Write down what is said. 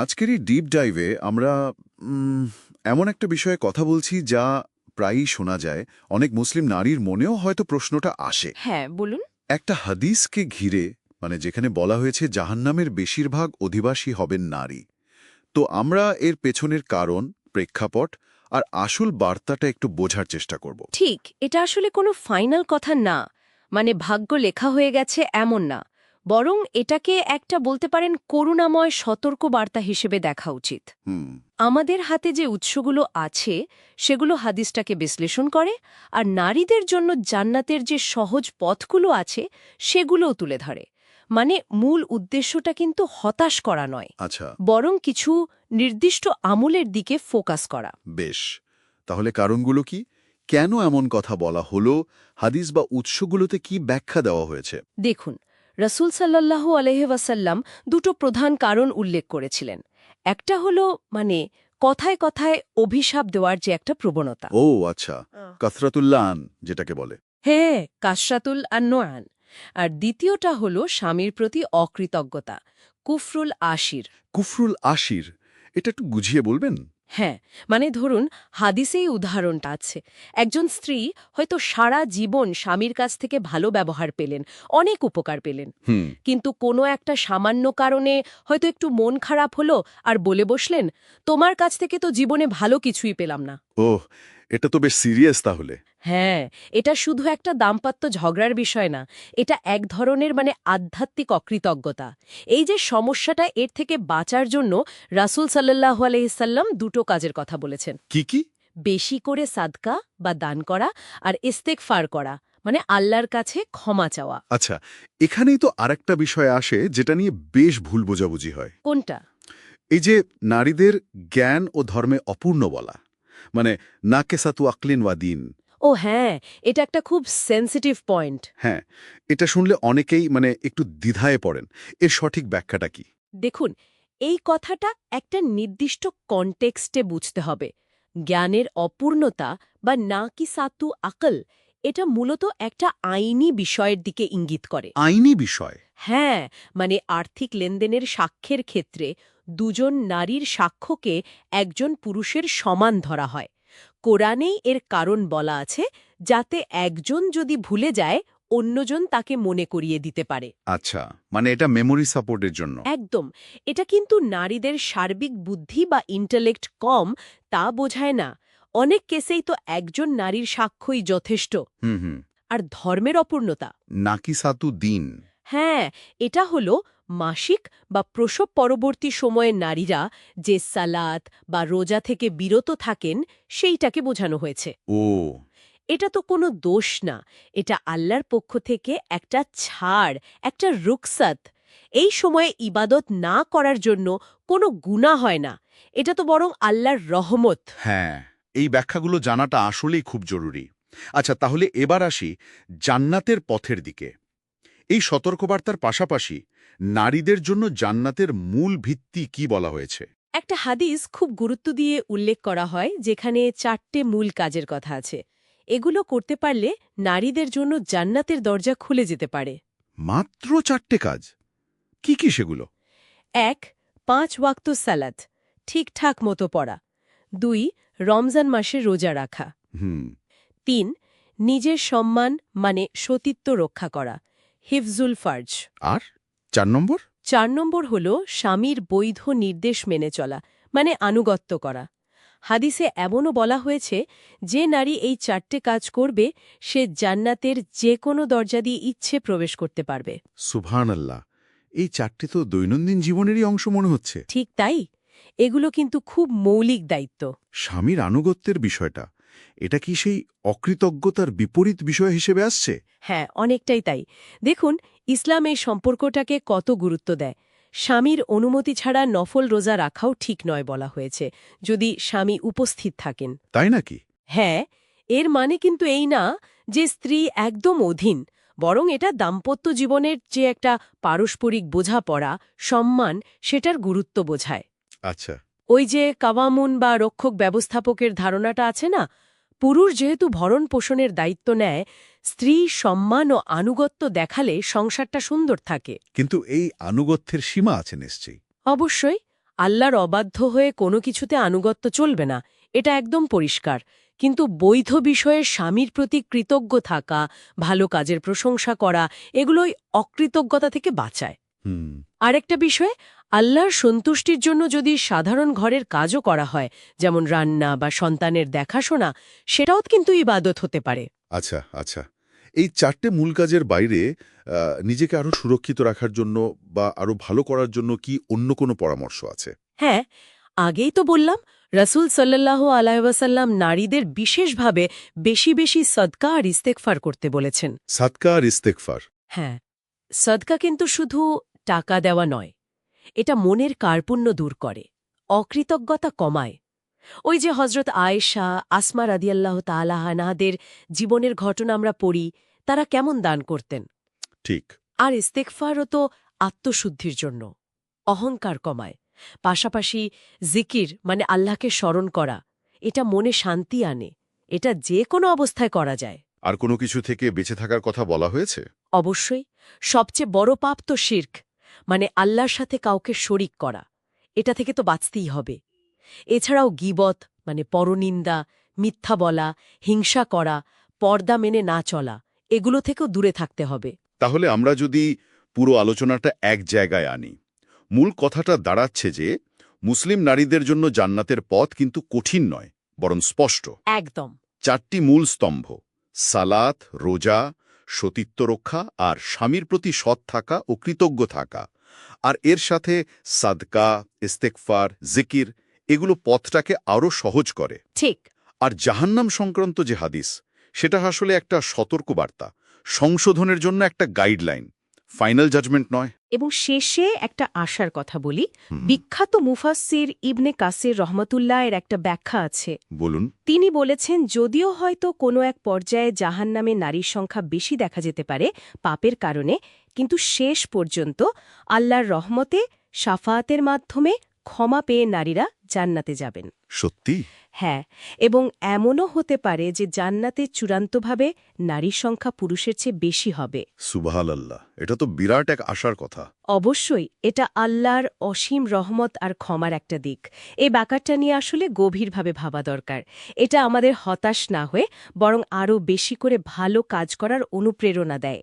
আজকের এই ডিপ ডাইভে আমরা এমন একটা বিষয়ে কথা বলছি যা প্রায়ই শোনা যায়। অনেক মুসলিম নারীর মনেও হয়তো প্রশ্নটা আসে। হ্যাঁ বলুন। একটা হাদিসকে ঘিরে মানে যেখানে বলা হয়েছে জাহান্নামের বেশিরভাগ অধিবাসী হবেন নারী। তো আমরা এর পেছনের কারণ প্রেক্ষাপট আর আসল বার্তাটা একটু বোঝার চেষ্টা করব। ঠিক এটা আসলে কোনো ফাইনাল কথা না। মানে ভাগ্য লেখা হয়ে গেছে এমন না। বরং এটাকে একটা বলতে পারেন করুণাময় সতর্ক বার্তা হিসেবে দেখা উচিত। আমাদের হাতে যে উৎসগুলো আছে সেগুলো হাদিসটাকে বিশ্লেষণ করে আর নারীদের জন্য জান্নাতের যে সহজ পথগুলো আছে সেগুলোও তুলে ধরে। মানে মূল উদ্দেশ্যটা কিন্তু হতাশ করা নয়। আচ্ছা। বরং কিছু নির্দিষ্ট আমলের দিকে ফোকাস করা। বেশ। তাহলে কারণগুলো কি? কেন এমন কথা বলা হলো? হাদিস বা উৎসগুলোতে কি ব্যাখ্যা দেওয়া হয়েছে? দেখুন রসুল সাল্লাল্লাহু আলহ্লাম দুটো প্রধান কারণ উল্লেখ করেছিলেন। একটা হলো মানে কথায় কথায় অভিশাপ দেওয়ার যে একটা প্রবণতা। ও আচ্ছা। কাসরাতুল্লান যেটাকে বলে। হে কাশরাতুল আন্নোয়ান আর দ্বিতীয়টা হলো স্বামীর প্রতি অকৃতজ্ঞতা কুফরুল আশির। কুফরুল আশির। এটা একটু বুঝিয়ে বলবেন? হ্যাঁ মানে ধরুন হাদিসেই উদাহরণটা আছে। একজন স্ত্রী হয়তো সারা জীবন স্বামীর কাছ থেকে ভালো ব্যবহার পেলেন অনেক উপকার পেলেন। কিন্তু কোনো একটা সামান্য কারণে হয়তো একটু মন খারাপ হলো আর বলে বসলেন তোমার কাছ থেকে তো জীবনে ভালো কিছুই পেলাম না। ওহ এটা তো বেশ সিরিয়াস তাহলে। হ্যাঁ এটা শুধু একটা দাম্পত্য ঝগড়ার বিষয় না এটা এক ধরনের মানে আধ্যাত্মিক অকৃতজ্ঞতা। এই যে সমস্যাটা এর থেকে বাঁচার জন্য রাসুল সাল্লাহ আলহিসাল্লাম দুটো কাজের কথা বলেছেন। কি কি? বেশি করে সাদকা বা দান করা আর ইস্তেক ফার করা মানে আল্লাহর কাছে ক্ষমা চাওয়া। আচ্ছা এখানেই তো আরেকটা বিষয় আসে যেটা নিয়ে বেশ ভুল বোঝাবুঝি হয়। কোনটা? এই যে নারীদের জ্ঞান ও ধর্মে অপূর্ণ বলা। মানে নাকে সাতু আকলিন ওয়া দিন। ও হ্যাঁ এটা একটা খুব সেন্সিটিভ পয়েন্ট হ্যাঁ এটা শুনলে অনেকেই মানে একটু দ্বিধায় পড়েন। এর সঠিক ব্যাখ্যাটা কি? দেখুন এই কথাটা একটা নির্দিষ্ট কনটেক্সটে বুঝতে হবে। জ্ঞানের অপূর্ণতা বা না কি সাতু আকল এটা মূলত একটা আইনি বিষয়ের দিকে ইঙ্গিত করে। আইনি বিষয়? হ্যাঁ মানে আর্থিক লেনদেনের সাক্ষ্যের ক্ষেত্রে দুজন নারীর সাক্ষ্যকে একজন পুরুষের সমান ধরা হয়। কোরআনেই এর কারণ বলা আছে যাতে একজন যদি ভুলে যায় অন্যজন তাকে মনে করিয়ে দিতে পারে। আচ্ছা মানে এটা মেমোরি সাপোর্টের জন্য? একদম। এটা কিন্তু নারীদের সার্বিক বুদ্ধি বা ইন্টালেক্ট কম তা বোঝায় না। অনেক কেসেই তো একজন নারীর সাক্ষ্যই যথেষ্ট। হুম হুম। আর ধর্মের অপূর্ণতা। নাকি সাতু দিন? হ্যাঁ এটা হল মাসিক বা প্রসব পরবর্তী সময়ে নারীরা যে সালাত বা রোজা থেকে বিরত থাকেন সেইটাকে বোঝানো হয়েছে। ও। এটা তো কোনো দোষ না এটা আল্লাহর পক্ষ থেকে একটা ছাড় একটা রুকসাত এই সময়ে ইবাদত না করার জন্য কোনো গুণা হয় না এটা তো বরং আল্লাহর রহমত। হ্যাঁ এই ব্যাখ্যাগুলো জানাটা আসলেই খুব জরুরি। আচ্ছা তাহলে এবার আসি জান্নাতের পথের দিকে। এই সতর্কবার্তার পাশাপাশি নারীদের জন্য জান্নাতের মূল ভিত্তি কি বলা হয়েছে? একটা হাদিস খুব গুরুত্ব দিয়ে উল্লেখ করা হয় যেখানে চারটে মূল কাজের কথা আছে। এগুলো করতে পারলে নারীদের জন্য জান্নাতের দরজা খুলে যেতে পারে। মাত্র চারটে কাজ? কি কি সেগুলো? এক পাঁচ ওয়াক্ত সালাদ ঠিকঠাক মতো পড়া। দুই রমজান মাসে রোজা রাখা। হুম। তিন নিজের সম্মান মানে সতীত্ব রক্ষা করা। হিফজুল ফার্জ। আর চার নম্বর? চার নম্বর হল স্বামীর বৈধ নির্দেশ মেনে চলা মানে আনুগত্য করা। হাদিসে এমনও বলা হয়েছে যে নারী এই চারটে কাজ করবে সে জান্নাতের যে কোনো দরজা দিয়ে ইচ্ছে প্রবেশ করতে পারবে। সুভান আল্লাহ এই চারটে তো দৈনন্দিন জীবনেরই অংশ মনে হচ্ছে। ঠিক তাই? এগুলো কিন্তু খুব মৌলিক দায়িত্ব। স্বামীর আনুগত্যের বিষয়টা এটা কি সেই অকৃতজ্ঞতার বিপরীত বিষয় হিসেবে আসছে? হ্যাঁ অনেকটাই তাই। দেখুন ইসলাম এই সম্পর্কটাকে কত গুরুত্ব দেয়। স্বামীর অনুমতি ছাড়া নফল রোজা রাখাও ঠিক নয় বলা হয়েছে যদি স্বামী উপস্থিত থাকেন। তাই নাকি? হ্যাঁ এর মানে কিন্তু এই না যে স্ত্রী একদম অধীন বরং এটা দাম্পত্য জীবনের যে একটা পারস্পরিক বোঝাপড়া সম্মান সেটার গুরুত্ব বোঝায়। আচ্ছা। ওই যে কাওয়ামুন বা রক্ষক ব্যবস্থাপকের ধারণাটা আছে না? পুরুষ যেহেতু ভরণ পোষণের দায়িত্ব নেয় স্ত্রী সম্মান ও আনুগত্য দেখালে সংসারটা সুন্দর থাকে। কিন্তু এই আনুগত্যের সীমা আছে নিশ্চয়ই। অবশ্যই আল্লাহর অবাধ্য হয়ে কোনো কিছুতে আনুগত্য চলবে না এটা একদম পরিষ্কার। কিন্তু বৈধ বিষয়ে স্বামীর প্রতি কৃতজ্ঞ থাকা ভালো কাজের প্রশংসা করা এগুলোই অকৃতজ্ঞতা থেকে বাঁচায়। আরেকটা বিষয় আল্লাহর সন্তুষ্টির জন্য যদি সাধারণ ঘরের কাজও করা হয় যেমন রান্না বা সন্তানের দেখাশোনা সেটাও কিন্তু ইবাদত হতে পারে। আচ্ছা আচ্ছা। এই চারটে মূল কাজের বাইরে নিজেকে আরও সুরক্ষিত রাখার জন্য বা আরও ভালো করার জন্য কি অন্য কোনো পরামর্শ আছে? হ্যাঁ আগেই তো বললাম রাসূল সাল্লাহ আলাইসাল্লাম নারীদের বিশেষভাবে বেশি বেশি সদকা আর ইস্তেকফার করতে বলেছেন। সাদকা আর ইস্তেকফার হ্যাঁ সদকা কিন্তু শুধু টাকা দেওয়া নয়। এটা মনের কার্পুণ্য দূর করে অকৃতজ্ঞতা কমায়। ওই যে হজরত আয়েশা আসমা রাদিয়াল্লাহ তালাহানাদের জীবনের ঘটনা আমরা পড়ি তারা কেমন দান করতেন? ঠিক। আর ইস্তেকফারও তো আত্মশুদ্ধির জন্য অহংকার কমায়। পাশাপাশি জিকির মানে আল্লাহকে স্মরণ করা এটা মনে শান্তি আনে এটা যে কোনো অবস্থায় করা যায়। আর কোনো কিছু থেকে বেঁচে থাকার কথা বলা হয়েছে? অবশ্যই। সবচেয়ে বড় পাপ তো শির্ক মানে আল্লাহর সাথে কাউকে শরিক করা। এটা থেকে তো বাঁচতেই হবে। এছাড়াও গিবত মানে পরনিন্দা মিথ্যা বলা হিংসা করা পর্দা মেনে না চলা এগুলো থেকেও দূরে থাকতে হবে। তাহলে আমরা যদি পুরো আলোচনাটা এক জায়গায় আনি মূল কথাটা দাঁড়াচ্ছে যে মুসলিম নারীদের জন্য জান্নাতের পথ কিন্তু কঠিন নয় বরং স্পষ্ট। একদম। চারটি মূল স্তম্ভ সালাত রোজা সতীত্ব রক্ষা আর স্বামীর প্রতি সৎ থাকা ও কৃতজ্ঞ থাকা। আর এর সাথে সাদকা ইস্তেকফার জিকির এগুলো পথটাকে আরও সহজ করে। ঠিক। আর জাহান্নাম সংক্রান্ত যে হাদিস সেটা আসলে একটা সতর্ক বার্তা সংশোধনের জন্য একটা গাইডলাইন ফাইনাল জাজমেন্ট নয়। এবং শেষে একটা আশার কথা বলি। বিখ্যাত মুফাসসির ইবনে কাসির রহমতুল্লাহ এর একটা ব্যাখ্যা আছে। বলুন। তিনি বলেছেন যদিও হয়তো কোনো এক পর্যায়ে জাহান্নামে নারীর সংখ্যা বেশি দেখা যেতে পারে পাপের কারণে কিন্তু শেষ পর্যন্ত আল্লাহর রহমতে সাফায়াতের মাধ্যমে ক্ষমা পেয়ে নারীরা জান্নাতে যাবেন। সত্যি? হ্যাঁ এবং এমনও হতে পারে যে জান্নাতে চূড়ান্তভাবে নারীর সংখ্যা পুরুষের চেয়ে বেশি হবে। সুবাহাল আল্লাহ এটা তো বিরাট এক আশার কথা। অবশ্যই এটা আল্লাহর অসীম রহমত আর ক্ষমার একটা দিক। এই ব্যাপারটা নিয়ে আসলে গভীরভাবে ভাবা দরকার। এটা আমাদের হতাশ না হয়ে বরং আরও বেশি করে ভালো কাজ করার অনুপ্রেরণা দেয়।